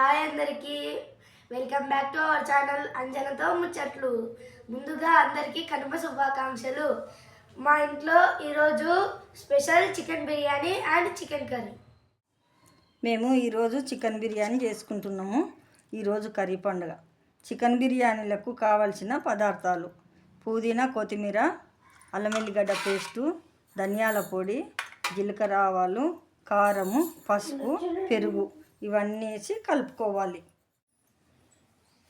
Hi అందరికీ. Welcome back to our channel అంజనతో ముచ్చట్లు. ముందుగా అందరికీ కనుమ శుభాకాంక్షలు. మా ఇంట్లో ఈరోజు special chicken biryani and chicken curry. మేము ఈరోజు చికెన్ బిర్యానీ చేసుకుంటున్నాము. ఈరోజు కర్రీ పండుగ. చికెన్ బిర్యానీలకు కావలసిన పదార్థాలు పుదీనా కొత్తిమీర అల్లం వెల్లిగడ్డ పేస్టు ధనియాల పొడి జీలకర్ర ఆవాలు కారము పసుపు పెరుగు. ఇవన్నీ వేసి కలుపుకోవాలి.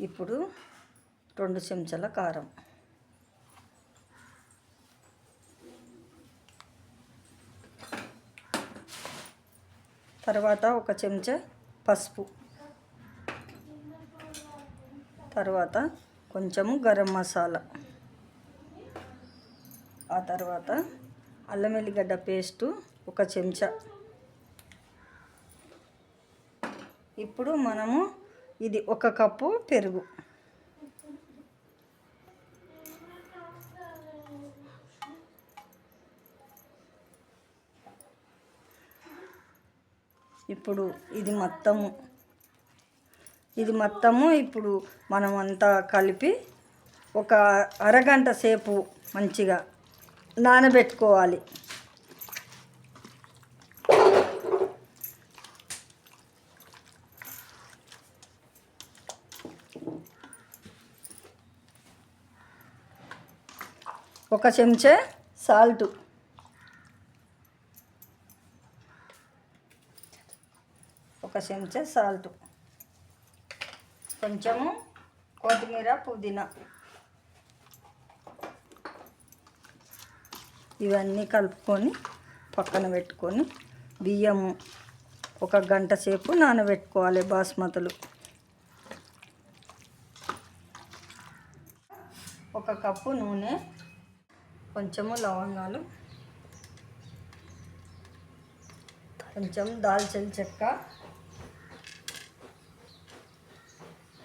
ఇప్పుడు రెండు చెంచాల కారం. తర్వాత ఒక చెంచా పసుపు. తర్వాత కొంచెము గరం మసాలా. ఆ తర్వాత అల్లం వెల్లిగడ్డ పేస్టు ఒక చెంచా. ఇప్పుడు మనము ఇది ఒక కప్పు పెరుగు. ఇప్పుడు ఇది మొత్తము. ఇది మొత్తము ఇప్పుడు మనం అంతా కలిపి ఒక అరగంట సేపు మంచిగా నానబెట్టుకోవాలి. ఒక చెంచా సాల్ట్. ఒక చెంచా సాల్ట్. కొంచెము కొత్తిమీర పుదీనా. ఇవన్నీ కలుపుకొని పక్కన పెట్టుకొని బియ్యము ఒక గంట సేపు నానబెట్టుకోవాలి బాస్మతులు. ఒక కప్పు నూనె కొంచెము లవంగాలు కొంచెం దాల్చిన చెక్క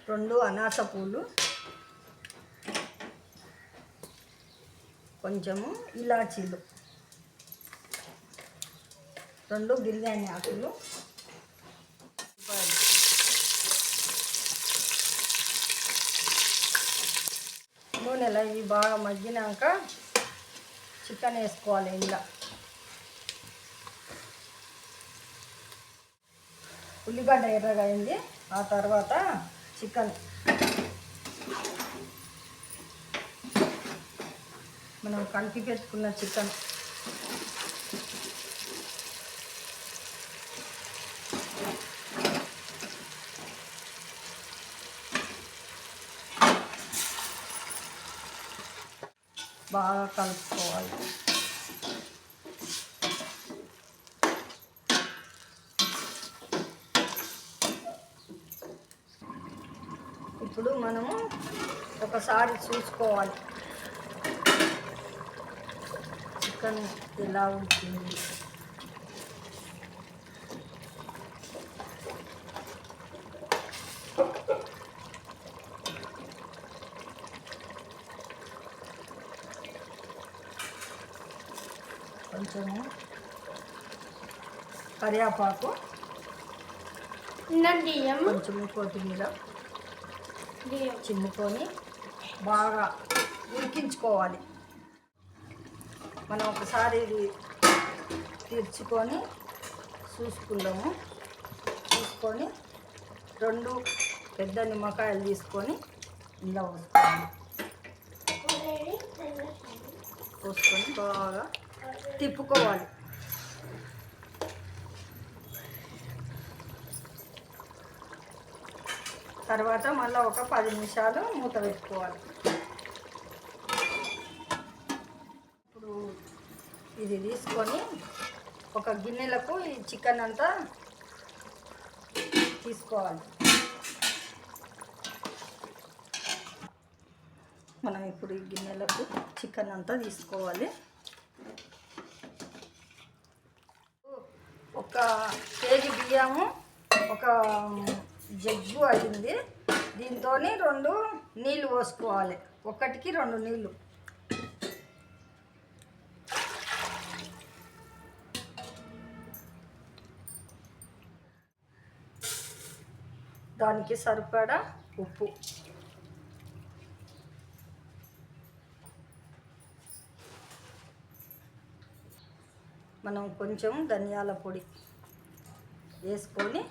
రెండు అనాస పూలు కొంచెము ఇలాచీలు రెండు బిర్యానీ ఆకులు నూనెలో ఇవి బాగా మగ్గినాక చికెన్ వేసుకోవాలి ఇందులో. ఉల్లిగడ్డ ఎర్రగా అయింది. ఆ తర్వాత చికెన్. మనం కలిపి పెట్టుకున్న చికెన్. బాగా కలుపు. ఇప్పుడు మనము ఒకసారి చూసుకోవాలి. చికెన్ ఎలా ఉంటుంది? కొంచెము కరివేపాకు కొంచెము కొత్తిమీర. చిమ్ముకొని బాగా ఉడికించుకోవాలి. మనం ఒకసారి ఇది తీర్చుకొని చూసుకుందాము. చూసుకొని రెండు పెద్ద నిమ్మకాయలు తీసుకొని ఇలా పోసుకోవాలి పోసుకొని బాగా తిప్పుకోవాలి. తర్వాత మళ్ళీ ఒక పది నిమిషాలు మూత పెట్టుకోవాలి. ఇప్పుడు ఇది తీసుకొని ఒక గిన్నెలకు ఈ చికెన్ అంతా తీసుకోవాలి. మనం ఇప్పుడు ఈ గిన్నెలకు చికెన్ అంతా తీసుకోవాలి. ఒక కేజీ బియ్యము ఒక జగ్గు అయింది. దీంతో రెండు నీళ్ళు పోసుకోవాలి. ఒకటికి రెండు నీళ్ళు. దానికి సరిపడా ఉప్పు. మనం కొంచెం ధనియాల పొడి వేసుకొని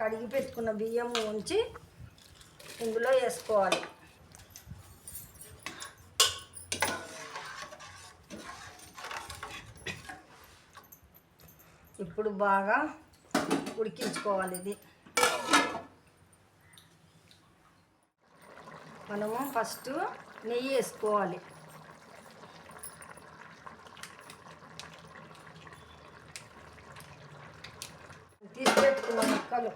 కడిగి పెట్టుకున్న బియ్యం ఉంచి ఇందులో వేసుకోవాలి. ఇప్పుడు బాగా ఉడికించుకోవాలి ఇది. మనము ఫస్ట్ నెయ్యి వేసుకోవాలి. తీసి పెట్టుకున్న ముక్కలు.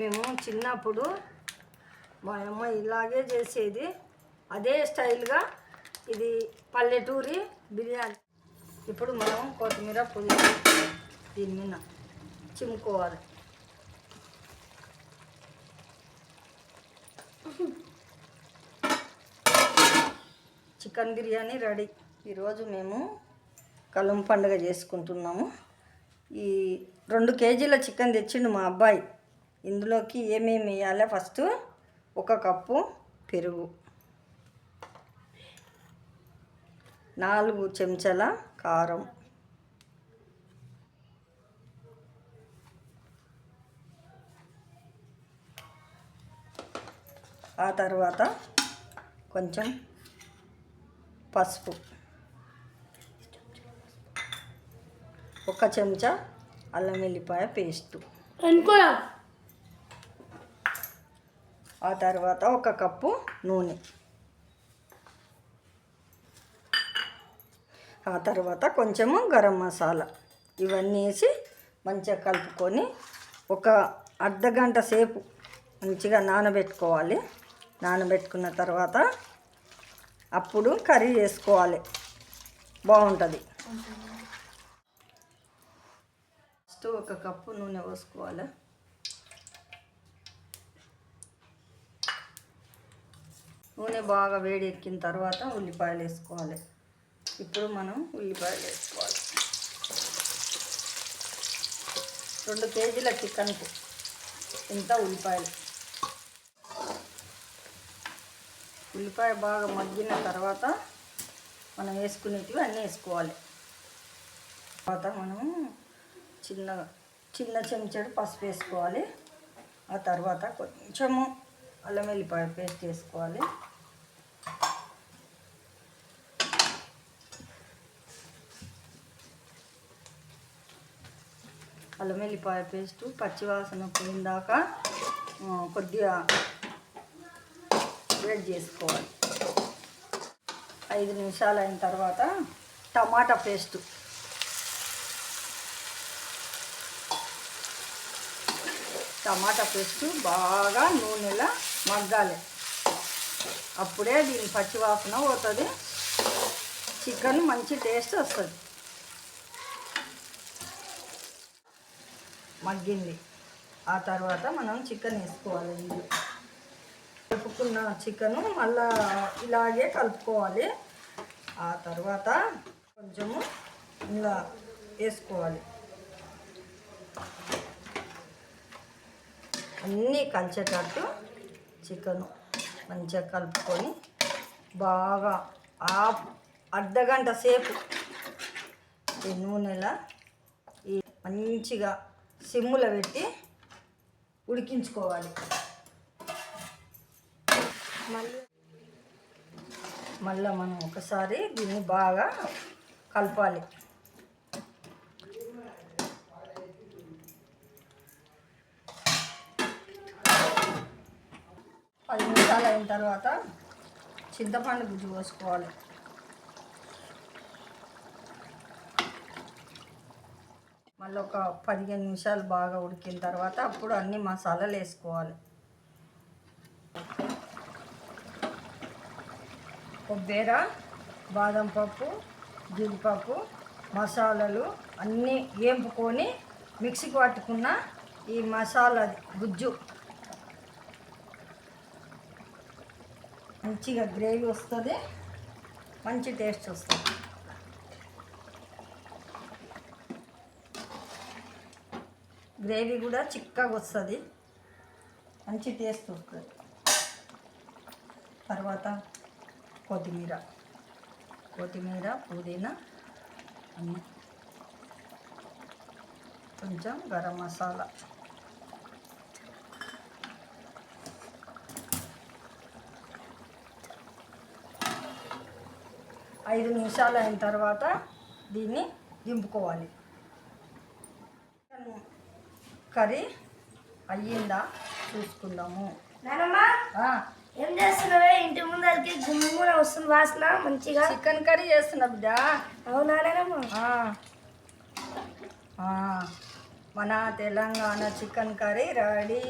మేము చిన్నప్పుడు మా అమ్మ ఇలాగే చేసేది. అదే స్టైల్గా ఇది పల్లెటూరి బిర్యానీ. ఇప్పుడు మనం కొత్తిమీర పుదీనా దీని మీద చిమ్ముకోవాలి చికెన్ బిర్యానీ రెడీ. ఈరోజు మేము కలం పండుగ చేసుకుంటున్నాము. ఈ రెండు కేజీల చికెన్ తెచ్చిండు మా అబ్బాయి. ఇందులోకి ఏమేమి వేయాలో? ఫస్ట్ ఒక కప్పు పెరుగు నాలుగు చెంచాల కారం ఆ తర్వాత కొంచెం పసుపు ఒక చెంచా అల్లం వెల్లిపాయ పేస్టు. అనుకో ఆ తర్వాత ఒక కప్పు నూనె. ఆ తర్వాత కొంచెము గరం మసాలా. ఇవన్నీ వేసి మంచిగా కలుపుకొని ఒక అర్ధ గంట సేపు మంచిగా నానబెట్టుకోవాలి. నానబెట్టుకున్న తర్వాత అప్పుడు కర్రీ చేసుకోవాలి. బాగుంటుంది. ఫస్ట్ ఒక కప్పు నూనె పోసుకోవాలి? నూనె బాగా వేడి ఎక్కిన తర్వాత ఉల్లిపాయలు వేసుకోవాలి. ఇప్పుడు మనం ఉల్లిపాయలు వేసుకోవాలి. రెండు కేజీల చికెన్కు ఇంత ఉల్లిపాయలు. ఉల్లిపాయ బాగా మగ్గిన తర్వాత మనం వేసుకునేటివి అన్నీ వేసుకోవాలి. తర్వాత మనము చిన్న చిన్న చెంచాడు పసుపు వేసుకోవాలి. ఆ తర్వాత కొంచెము అల్లం వెల్లిపాయ పేస్ట్ చేసుకోవాలి. అల్లం వెల్లిపాయ పేస్టు పచ్చివాసన పోయిందాక కొద్దిగా వేడి చేసుకోవాలి. ఐదు నిమిషాలు అయిన తర్వాత టమాటా పేస్టు. టమాటా పేస్ట్ బాగా నూనెలో మగ్గాలి. అప్పుడే దీని పచ్చివాసన పోతుంది. చికెన్ మంచి టేస్ట్ వస్తుంది. మగ్గింది. ఆ తర్వాత మనం చికెన్ వేసుకోవాలి ఇందులో కలుపుకున్న చికెను మళ్ళా ఇలాగే కలుపుకోవాలి. ఆ తర్వాత కొంచెము ఇలా వేసుకోవాలి. అన్నీ కలిసేటట్టు చికెను మంచిగా కలుపుకొని బాగా ఆ అర్ధగంట సేపు ఈ నూనెల ఈ మంచిగా సిమ్ములో పెట్టి ఉడికించుకోవాలి. మళ్ళీ మళ్ళీ మనం ఒకసారి దీన్ని బాగా కలపాలి. మసాలా అయిన తర్వాత చింతపండు గుజ్జు పోసుకోవాలి. మళ్ళీ ఒక పదిహేను నిమిషాలు బాగా ఉడికిన తర్వాత అప్పుడు అన్ని మసాలాలు వేసుకోవాలి. కొబ్బెర బాదం పప్పు జీడిపప్పు మసాలాలు అన్నీ వేంపుకొని మిక్సీకి పట్టుకున్న ఈ మసాలా గుజ్జు మంచిగా గ్రేవీ వస్తుంది. మంచి టేస్ట్ వస్తుంది. గ్రేవీ కూడా చిక్కగా వస్తుంది. మంచి టేస్ట్ వస్తుంది. తర్వాత కొత్తిమీర. కొత్తిమీర పుదీనా అన్నీ. కొంచెం గరం మసాలా. ఐదు నిమిషాలు అయిన తర్వాత దీన్ని దింపుకోవాలి. కర్రీ అయ్యిందా? చూసుకుందాము. ఏం చేస్తున్నావే? ఇంటి ముందరికి గుమ్మున వస్తుంది వాసన మంచిగా. చికెన్ కర్రీ చేస్తున్నా బిడ్డ. అవునా మన తెలంగాణ చికెన్ కర్రీ రెడీ.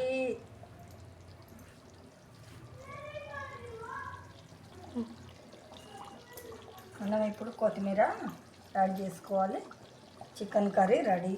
మనం ఇప్పుడు కొత్తిమీర యాడ్ చేసుకోవాలి. Chicken curry ready.